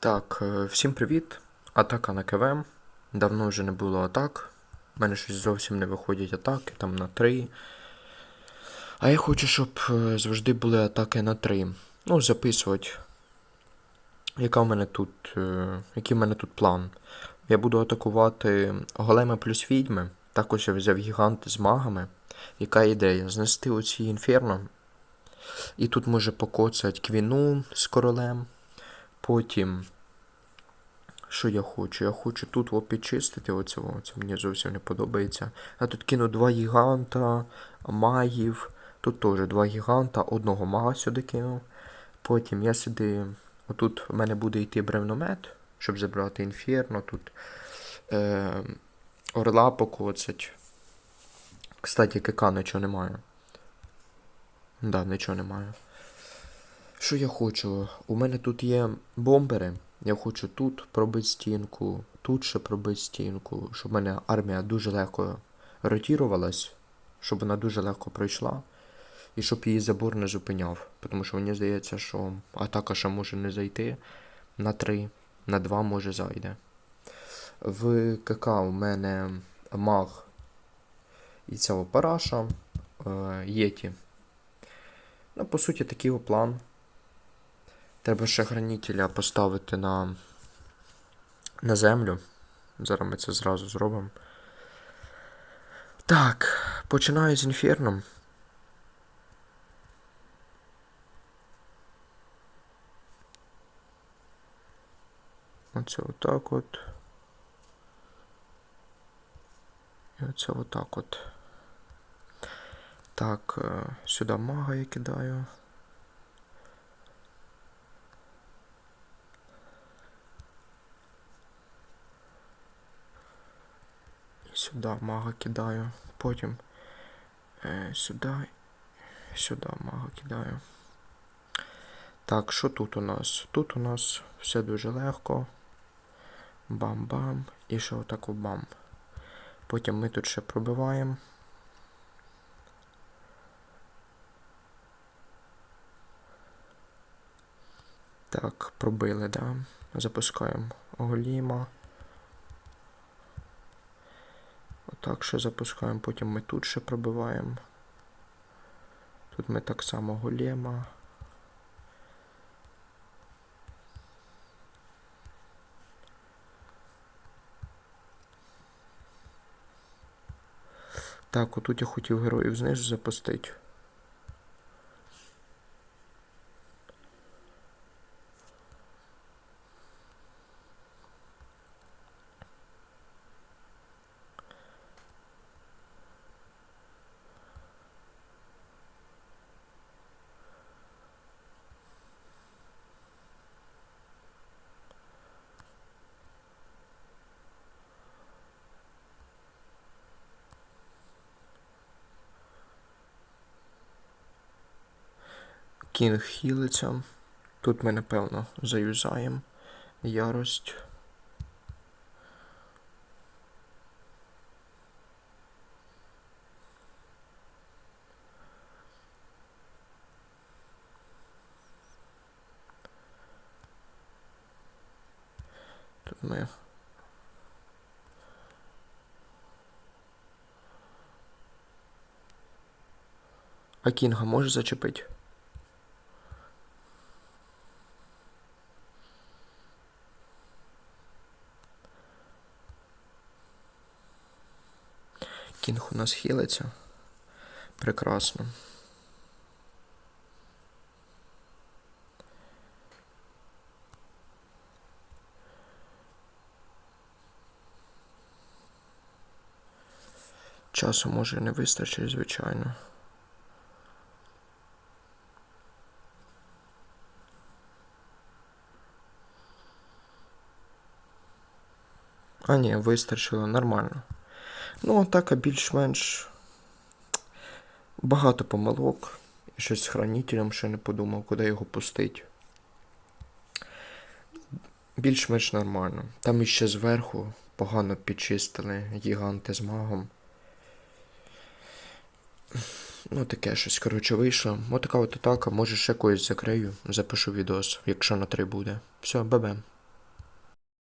Так, е, всім привіт. Атака на КВМ. Давно вже не було атак. У мене щось зовсім не виходять атаки, там на 3. А я хочу, щоб е, завжди були атаки на 3. Ну, записувати. Яка в мене тут. е, Який в мене тут план? Я буду атакувати големи плюс відьми. Також я взяв гігант з магами. Яка ідея? Знести оці інферно. І тут може покоцать квіну з королем. Потім. Що я хочу? Я хочу тут о, підчистити оцього. Це мені зовсім не подобається. Я тут кину два гіганта, магів. Тут теж два гіганта, одного мага сюди кинув. Потім я сюди. Отут в мене буде йти бревномет, щоб забрати інферно. Тут е, орла покоцать. Кстати, КК нічого немає. Да, нічого немає. Що я хочу? У мене тут є бомбери. Я хочу тут пробити стінку, тут ще пробити стінку, щоб в мене армія дуже легко ротірувалась, щоб вона дуже легко пройшла, і щоб її забор не зупиняв. Тому що мені здається, що атака ще може не зайти на 3, на 2 може зайде. В КК у мене маг і цього параша, е, Єті. Ну, по суті, такий план. Треба ще хранителя поставити на, на землю. Зараз ми це зразу зробимо. Так, починаю з інферном. Оце отак от. І оце отак от. Так, е, сюди мага я кидаю. Сюди мага кидаю. Потім е, сюди, сюди мага кидаю. Так, що тут у нас? Тут у нас все дуже легко. Бам-бам. І ще отако бам. Потім ми тут ще пробиваємо. Так, пробили, да. Запускаємо голіма. Отак ще запускаємо, потім ми тут ще пробиваємо. Тут ми так само голема. Так, отут я хотів героїв знизу запустити. Кінг хілиться. Тут ми, напевно, заюзаємо ярость. Тут ми. А Кінга може зачепити? Кінг у нас хілиться. Прекрасно. Часу може не вистачить, звичайно. А ні, вистачило нормально. Ну, атака більш-менш багато помилок. Щось з хранителем ще не подумав, куди його пустить. Більш-менш нормально. Там іще зверху погано підчистили гіганти з магом. Ну, таке щось, коротше, вийшло. Отака от атака, може ще когось закрию, запишу відос, якщо на три буде. Все, бебем.